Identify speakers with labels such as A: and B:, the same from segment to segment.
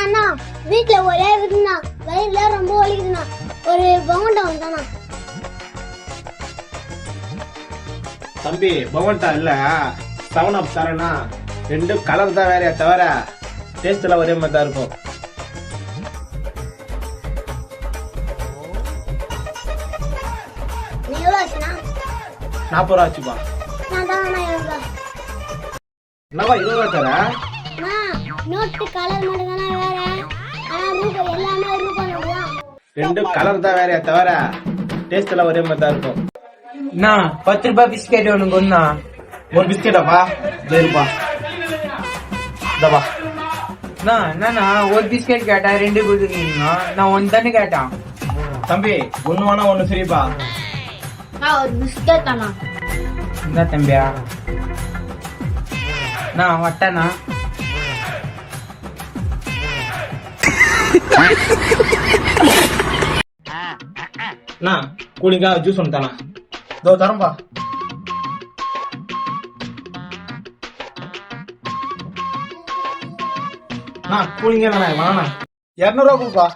A: அண்ணா வீட்டுல ஒரே விருந்தா வயிறுல ரொம்ப வலிக்குதுண்ணா ஒரு பவுண்டா வந்தாண்ணா
B: தம்பி பவன்டா இல்ல. செவன் அப் தரேன்னா ரெண்டு கலர் தான் வேறையா தவிர டேஸ்ட் எல்லாம் ஒரே மாதிரி தான் இருக்கும் நாற்பது ரூபா ஆச்சுப்பா.
A: நான்
B: இருபது ரூபா தர
A: அண்ணா நோட்டு கலர் மட்டும் தானே வேற? ஆனா ரூபா எல்லாமே ரூபா நோட்டு தான்
B: கலர் தான் வேறையா தவிர டேஸ்ட் எல்லாம் ஒரே மாதிரி தான் இருக்கும்.
C: அண்ணா பத்து ரூபாய் பிஸ்கெட் ஒன்று கொண்டா
B: ஒரு பிஸ்கெட்டாப்பா சரிப்பா இந்தப்பா
C: அண்ணா என்னண்ணா ஒரு பிஸ்கெட் கேட்டா ரெண்டு கொடுத்துருக்கீங்க நான் ஒன்று தானே கேட்டான்.
B: தம்பி ஒண்ணு வேணா ஒண்ணு சரிப்பா
A: ஒரு பிஸ்கெட் தானா?
C: என்ன தம்பியா. நான் வட்டண்ணா.
B: அண்ணா கூலிங்கா ஜூஸ் ஒன்று தானா இதோ தரம்பா அண்ணா கூலிங்கே வேணா வேணா இரநூறுவா கொடுப்பா.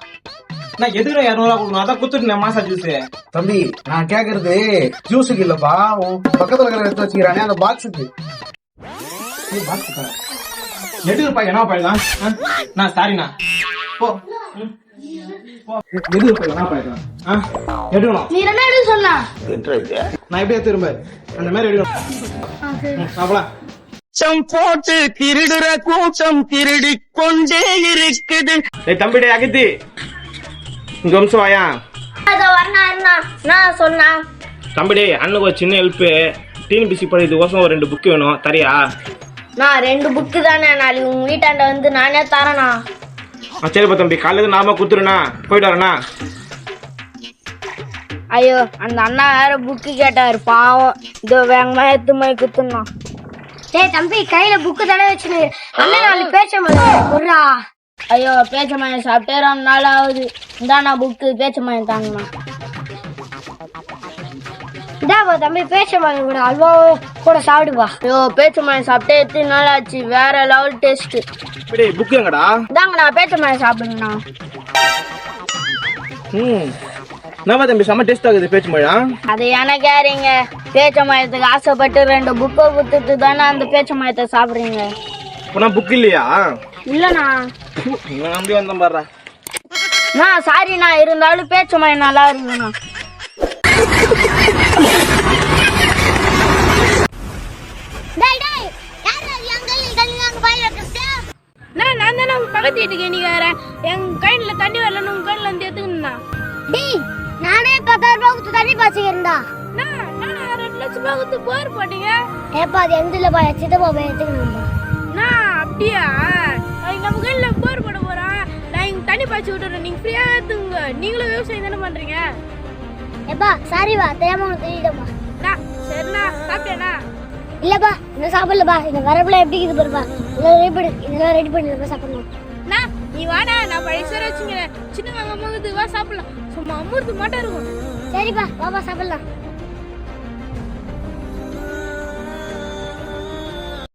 B: நான் எதுக்கு இரநூறுவா கொடுக்கணும்? அதான் குத்துட்டு மாசா ஜூஸ்
D: தம்பி நான் கேக்குறது ஜூஸுக்கு இல்லப்பா. உன் பக்கத்துல இருக்கிற எடுத்து வச்சுக்கிறானே அந்த பாக்ஸுக்கு
B: எதுக்குப்பா என்ன போயிடலாம் நான் சாரிண்ணா போ. ம். போ. எதுக்குப்பா என்ன போயிடலாம் ஆ? எடுக்கணும்.
A: நீ என்ன எடுக்க சொன்னா?
B: நான் எப்படியா திரும்ப. அந்த மாதிரி எடுக்கணும். சாப்பிடலாம்
E: கூச்சம் போட்டு திருடுற கூச்சம் திருடிக் கொண்டே இருக்குது.
B: ஏய் தம்பி டேய் அகித்தி. இங்க வம்சம் வாயா.
A: நான் சொன்னா.
B: தம்பி டேய் அண்ணனுக்கு ஒரு சின்ன ஹெல்ப்பு டீன் பிசி படிக்கிறதுக்கோசம் ஒரு ரெண்டு புக் வேணும். தரியா?
A: நான் ரெண்டு புக்கு தானே நாளைக்கு உங்க வீட்டாண்ட வந்து நானே தரேண்ணா
B: ஆ சரிப்பா தம்பி. காலையில் நாம குத்துருண்ணா போயிட்டு வரேண்ணா.
A: ஐயோ அந்த அண்ணா வேற புக்கு கேட்டாரு. பாவம். இதோ வேகமா எடுத்து போய் குத்துனா டேய் தம்பி கையில புக்கு தானே வச்சுனு அண்ணன் நாலு பேச்ச குர்ரா ஐயோ பேச்ச மயம் சாப்பிட்டே ரொம்ப நாள் ஆகுது. இந்தாண்ணா புக்கு பேச்ச மயம் தாங்கண்ணா. இதாப்பா தம்பி பேச்ச மயம் கூட அல்வா கூட சாப்பிடுப்பா ஐயோ பேச்ச மயம் சாப்பிட்டே எத்தனை நாள் ஆச்சு? வேற லெவல் டேஸ்ட்
B: டேய் புக் எங்கடா?
A: இதாங்கண்ணா பேச்ச மயம் சாப்பிடுங்கண்ணா.
B: ம். என்னப்பா தம்பி செம்ம டேஸ்ட் ஆகுது பேச்சு மொழியா
A: அது எனக்கு யாருங்க பேச்ச மயத்துக்கு ஆசைப்பட்டு ரெண்டு புக்கை குத்துட்டு தானே அந்த பேச்ச மயத்தை சாப்பிடுறீங்க.
B: உனா புக் இல்லையா?
A: இல்லண்ணா.
B: நான் நம்பி வந்தேன் பாடுறா
A: நான் சாரிண்ணா இருந்தாலும் பேச்ச மயம் நல்லா இருக்குண்ணா
F: தானே பக்கத்து வீட்டுக்கு எண்ணிக்காரன் என் கையில தண்ணி வரலன்னு உங்க கையில இருந்து எடுத்துக்கணும்னா
A: டேய் நானே பத்தாயிரம் ரூபாய் கொடுத்து தண்ணி பாய்ச்சிக்கிறேன்டா
F: நான் நான் ரெண்டு லட்சம் ரூபாய் கொடுத்து போர் போட்டீங்க?
A: ஏப்பா அது எந்த சித்தப்பா போய் எடுத்துக்கணும்பா
F: நான் அப்படியா? நம்ம கையில போர் போட போறோம் நான் இங்க தண்ணி பாய்ச்சி விட்டுறேன். நீங்க ஃப்ரீயா எடுத்துங்க நீங்களும் விவசாயம் தானே பண்றீங்க?
A: ஏப்பா சாரிப்பா தெரியாம உனக்கு தெரியுதப்பா
F: நான் சரிண்ணா சாப்பிட்டேண்ணா.
A: இல்லப்பா இன்னும் சாப்பிடலப்பா. இந்த வரப்புல எப்படி இருக்குது பாருப்பா. இதெல்லாம் ரெடி பண்ணி இதெல்லாம் ரெடி பண்ணி சாப்பிடணும்.
F: நீ வாடா நான் பழைய வச்சுங்கிறேன் சின்ன வாங்க வா சாப்பிடலாம். சும்மா அமுர்த்து மாட்டா இருக்கும்.
A: சரிப்பா வாப்பா சாப்பிடலாம்.